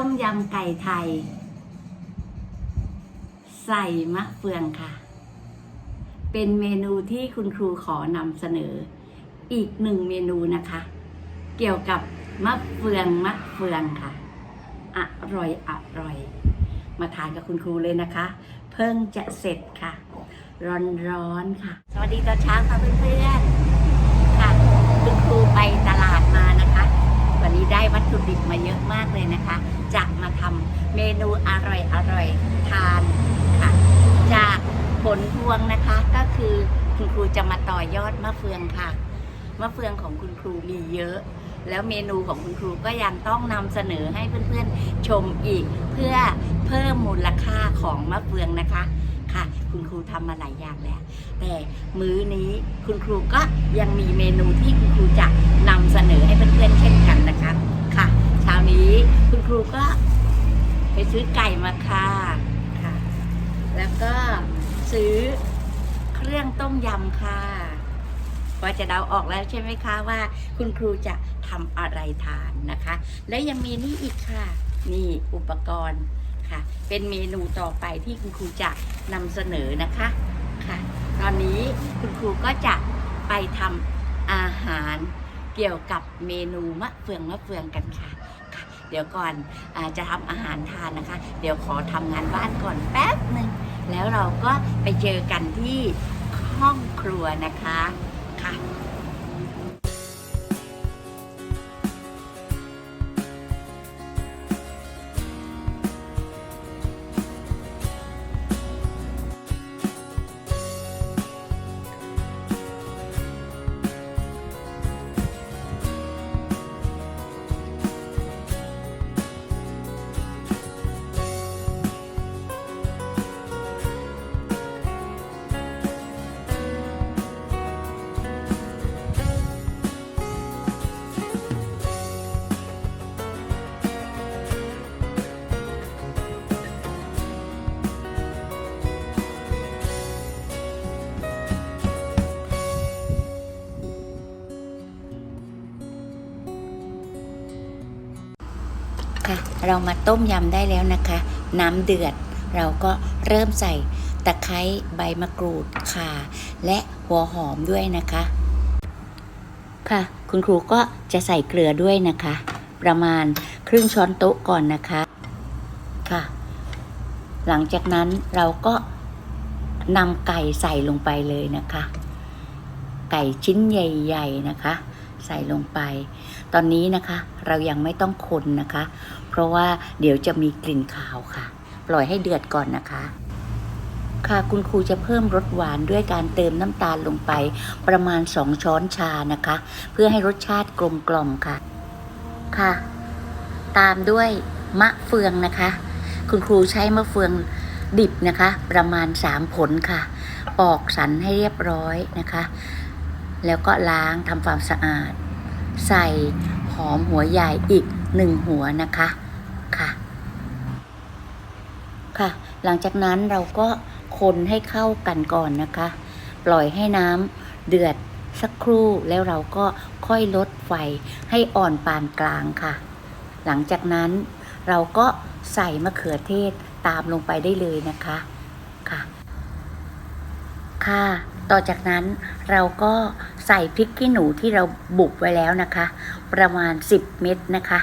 ต้มยำไก่ไทย ใส่มะเฟืองค่ะ เป็นเมนูที่คุณครูขอนำเสนอ อีกหนึ่งเมนูนะคะ เกี่ยวกับมะเฟืองมะเฟืองค่ะ อร่อยอร่อย มาทานกับคุณครูเลยนะคะ เพิ่งจะเสร็จค่ะ ร้อนๆค่ะ สวัสดีตอนเช้าค่ะเพื่อนๆค่ะ คุณครูไปตลาดมานะคะ วันนี้ได้วัตถุดิบมาเยอะมากเลยนะคะ จะมาทำเมนูอร่อยอร่อยๆทานค่ะ จากผลพวงนะคะก็คือคุณครูจะมาต่อยอดมะเฟืองค่ะ มะเฟืองของคุณครูมีเยอะ แล้วเมนูของคุณครูก็ยังต้องนำเสนอให้เพื่อนๆชมอีก เพื่อเพิ่มมูลค่าของมะเฟืองนะคะ ค่ะ คุณครูทำมาหลายอย่างแล้ว แต่มื้อนี้คุณครูก็ยังมีเมนูที่คุณครูจะนำเสนอให้เพื่อนๆเช่นกันนะคะค่ะเช้านี้คุณครูก็ไปซื้อไก่มาค่ะค่ะ แล้วก็ซื้อเครื่องต้มยำค่ะพอจะเดาออกแล้วใช่ไหมคะว่าคุณครูจะทำอะไรทานนะคะ และยังมีนี่อีกค่ะ นี่อุปกรณ์ ค่ะเป็นเมนูต่อไปที่คุณครูจะนำเสนอนะคะค่ะ ตอนนี้คุณครูก็จะไปทำอาหารเกี่ยวกับเมนูมะเฟืองมะเฟืองกันค่ะค่ะ เดี๋ยวก่อนอจะทำอาหารทานนะคะ เดี๋ยวขอทำงานบ้านก่อนแป๊บหนึ่งแล้วเราก็ไปเจอกันที่ห้องครัวนะคะค่ะ ค่ะ เรามาต้มยำได้แล้วนะคะ น้ำเดือด เราก็เริ่มใส่ตะไคร้ใบมะกรูดข่า และหัวหอมด้วยนะคะ ค่ะ คุณครูก็จะใส่เกลือด้วยนะคะ ประมาณครึ่งช้อนโต๊ะก่อนนะคะค่ะ หลังจากนั้นเราก็นำไก่ใส่ลงไปเลยนะคะ ไก่ชิ้นใหญ่ ๆนะคะ ใส่ลงไป ตอนนี้นะคะ เรายังไม่ต้องคนนะคะ ราะว่าเดี๋ยวจะมีกลิ่นขาวค่ะ ปล่อยให้เดือดก่อนนะคะ ค่ะคุณครูจะเพิ่มรสหวานด้วยการเติมน้ำตาลลงไป ประมาณ 2 ช้อนชานะคะ เพื่อให้รสชาติกลมกล่อมค่ะ ค่ะ ตามด้วยมะเฟืองนะคะ คุณครูใช้มะเฟืองดิบนะคะ ประมาณ 3 ผลค่ะ ปอกสันให้เรียบร้อยนะคะ แล้วก็ล้างทำความสะอาด ใส่หอมหัวใหญ่อีกหนึ่งหัวนะคะ ค่ะ หลังจากนั้นเราก็คนให้เข้ากันก่อนนะคะ ปล่อยให้น้ำเดือดสักครู่แล้วเราก็ค่อยลดไฟให้อ่อนปานกลางค่ะ หลังจากนั้นเราก็ใส่มะเขือเทศตามลงไปได้เลยนะคะค่ะ ค่ะ ต่อจากนั้นเราก็ใส่พริกขี้หนูที่เราบุบไว้แล้วนะคะ ประมาณ 10 เม็ดนะคะ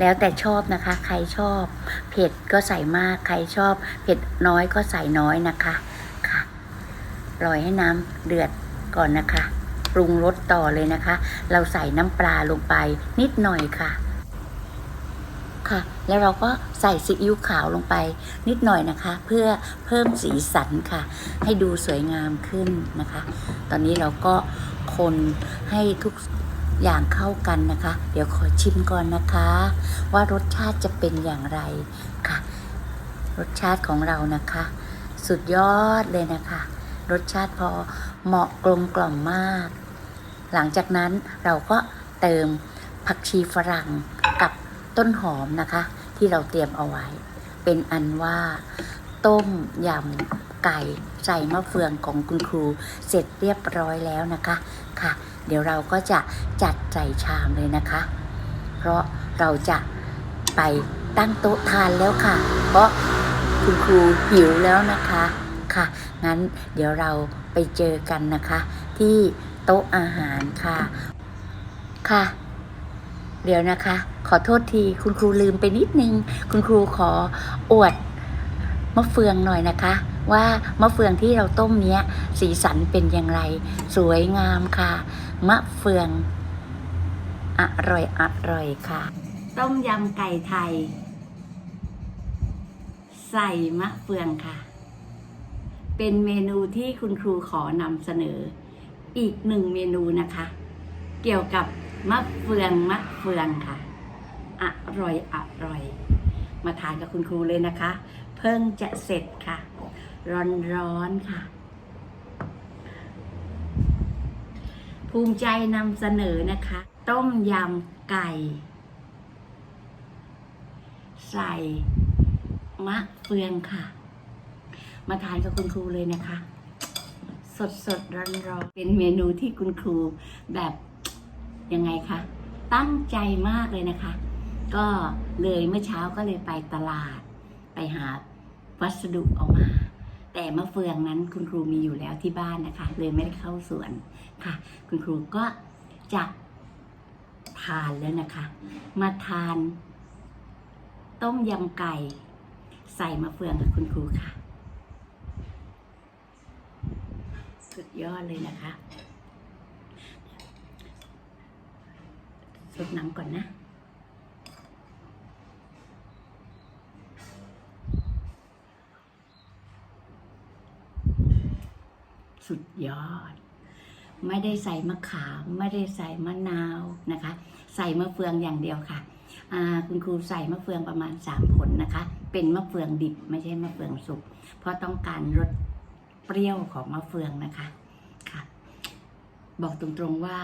แล้วแต่ชอบนะคะ ใครชอบ เผ็ดก็ใส่มาก ใครชอบ เผ็ดน้อยก็ใส่น้อยนะคะค่ะปล่อยให้น้ำเดือดก่อนนะคะ ปรุงรสต่อเลยนะคะ เราใส่น้ำปลาลงไปนิดหน่อยค่ะ ค่ะ แล้วเราก็ใส่ซีอิ๊วขาวลงไป นิดหน่อยนะคะ เพื่อเพิ่มสีสันค่ะ ให้ดูสวยงามขึ้นนะคะ ตอนนี้เราก็คนให้ทุก อย่างเข้ากันนะคะ เดี๋ยวขอชิมก่อนนะคะ ว่ารสชาติจะเป็นอย่างไรค่ะ รสชาติของเรานะคะ สุดยอดเลยนะคะ รสชาติพอเหมาะกลมกล่อมมาก หลังจากนั้นเราก็เติมผักชีฝรั่งกับต้นหอมนะคะ ที่เราเตรียมเอาไว้ เป็นอันว่า ต้มยำไก่ใส่มะเฟืองของคุณครูเสร็จเรียบร้อยแล้วนะคะค่ะ เดี๋ยวเราก็จะจัดใส่ชามเลยนะคะ เพราะเราจะไปตั้งโต๊ะทานแล้วค่ะ เพราะคุณครูหิวแล้วนะคะค่ะ งั้นเดี๋ยวเราไปเจอกันนะคะ ที่โต๊ะอาหารค่ะ ค่ะ เดี๋ยวนะคะ ขอโทษทีคุณครูลืมไปนิดนึง คุณครูขออวดมะเฟืองหน่อยนะคะ ว่ามะเฟืองที่เราต้มเนี้ย สีสันเป็นอย่างไร สวยงามค่ะ มะเฟืองอร่อยอร่อยค่ะ ต้มยำไก่ไทย ใส่มะเฟืองค่ะ เป็นเมนูที่คุณครูขอนำเสนอ อีกหนึ่งเมนูนะคะ เกี่ยวกับมะเฟืองมะเฟืองค่ะ อร่อยอร่อย มาทานกับคุณครูเลยนะคะ เพิ่งจะเสร็จค่ะ ร้อนร้อนๆค่ะ ภูมิใจนำเสนอนะคะ ต้มยำไก่ ใส่มะเฟืองค่ะ มาทานกับคุณครูเลยนะคะ สดสดร้อนร้อนๆเป็นเมนูที่คุณครูแบบยังไงคะ ตั้งใจมากเลยนะคะ ก็เลยเมื่อเช้าก็เลยไปตลาด ไปหาวัสดุเอามา แต่มะเฟืองนั้นคุณครูมีอยู่แล้วที่บ้านนะคะ เลยไม่ได้เข้าสวนค่ะ คุณครูก็จะทานแล้วนะคะ มาทาน ต้มยำไก่ ใส่มะเฟืองกับคุณครูค่ะ สุดยอดเลยนะคะสดน้ำก่อนนะ สุดยอด ไม่ได้ใส่มะขาม ไม่ได้ใส่มะนาวนะคะ ใส่มะเฟืองอย่างเดียวค่ะคุณครูใส่มะเฟืองประมาณสามผลนะคะ เป็นมะเฟืองดิบไม่ใช่มะเฟืองสุก เพราะต้องการรสเปรี้ยวของมะเฟืองนะคะค่ะ บอกตรงๆว่า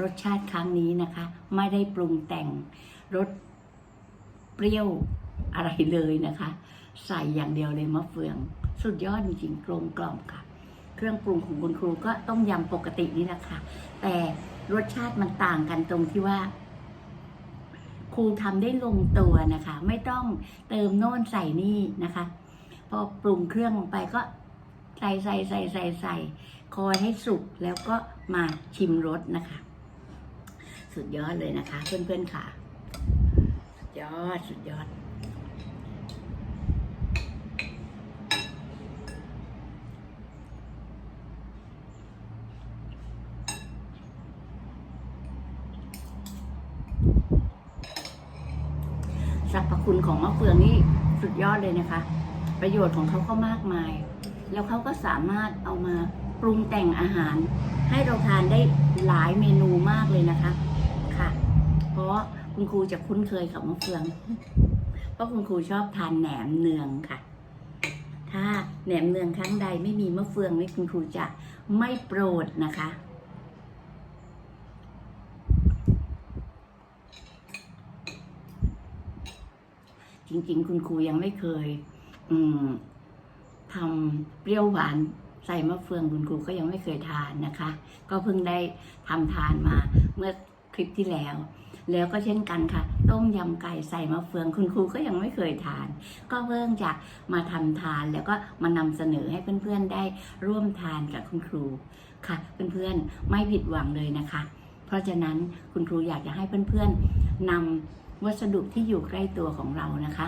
รสชาติครั้งนี้นะคะ ไม่ได้ปรุงแต่งรสเปรี้ยวอะไรเลยนะคะ ใส่อย่างเดียวเลยมะเฟือง สุดยอดจริงๆกลมกล่อมค่ะ เครื่องปรุงของคุณครูก็ต้มยำปกตินี่แหละค่ะ แต่รสชาติมันต่างกันตรงที่ว่า ครูทำได้ลงตัวนะคะ ไม่ต้องเติมโน่นใส่นี่นะคะ พอปรุงเครื่องลงไปก็ใส่ใส่ใส่ใส่ใส่คอยให้สุกแล้วก็มาชิมรสนะคะ สุดยอดเลยนะคะ เพื่อนๆค่ะ สุดยอดสุดยอด คุณของมะเฟืองนี่สุดยอดเลยนะคะ ประโยชน์ของเขาก็มากมาย แล้วเขาก็สามารถเอามาปรุงแต่งอาหาร ให้เราทานได้หลายเมนูมากเลยนะคะค่ะ เพราะคุณครูจะคุ้นเคยกับมะเฟือง เพราะคุณครูชอบทานแหนมเนืองค่ะ ถ้าแหนมเนืองครั้งใดไม่มีมะเฟืองนี่คุณครูจะไม่โปรดนะคะ จริง ๆ คุณครูยังไม่เคย อืมทำเปรี้ยวหวานใส่มะเฟืองคุณครูก็ยังไม่เคยทานนะคะ ก็เพิ่งได้ทำทานมาเมื่อคลิปที่แล้ว แล้วก็เช่นกันค่ะ ต้มยำไก่ใส่มะเฟืองคุณครูก็ยังไม่เคยทาน ก็เพิ่งจะมาทำทานแล้วก็มานำเสนอให้เพื่อนๆได้ร่วมทานกับคุณครูค่ะ เพื่อนๆไม่ผิดหวังเลยนะคะ เพราะฉะนั้นคุณครูอยากจะให้เพื่อนๆนำ วัสดุที่อยู่ใกล้ตัวของเรานะคะ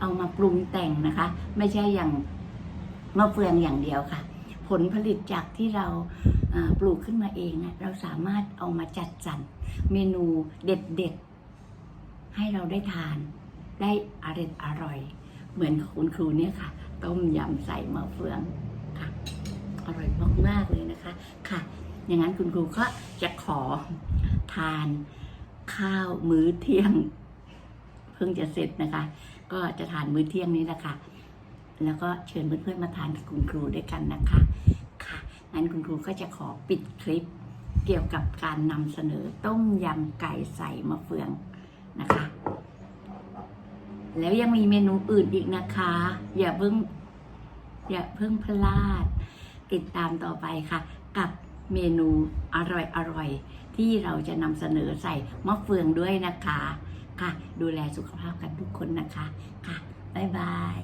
เอามาปรุงแต่งนะคะ ไม่ใช่อย่างมะเฟืองอย่างเดียวค่ะ ผลผลิตจากที่เราปลูกขึ้นมาเองนะเราสามารถเอามาจัดสรรเมนูเด็ดๆ ให้เราได้ทาน ได้อร่อยอร่อย เหมือนคุณครูเนี่ยค่ะ ต้มยำใส่มะเฟืองค่ะ อร่อยมากๆเลยนะคะค่ะ อย่างนั้นคุณครูก็จะขอทาน ข้าวมื้อเที่ยง เพิ่งจะเสร็จนะคะ ก็จะทานมื้อเที่ยงนี้แหละค่ะแล้วก็เชิญเพื่อนๆมาทานกับคุณครูด้วยกันนะคะค่ะงั้นคุณครูก็จะขอปิดคลิป เกี่ยวกับการนำเสนอต้มยำไก่ใส่มะเฟืองนะคะ แล้วยังมีเมนูอื่นอีกนะคะ อย่าเพิ่งอย่าเพิ่งพลาด ติดตามต่อไปค่ะ กับ เมนูอร่อยๆที่เราจะนำเสนอใส่มะเฟืองด้วยนะคะ ค่ะ ดูแลสุขภาพกันทุกคนนะคะ ค่ะ บ๊ายบาย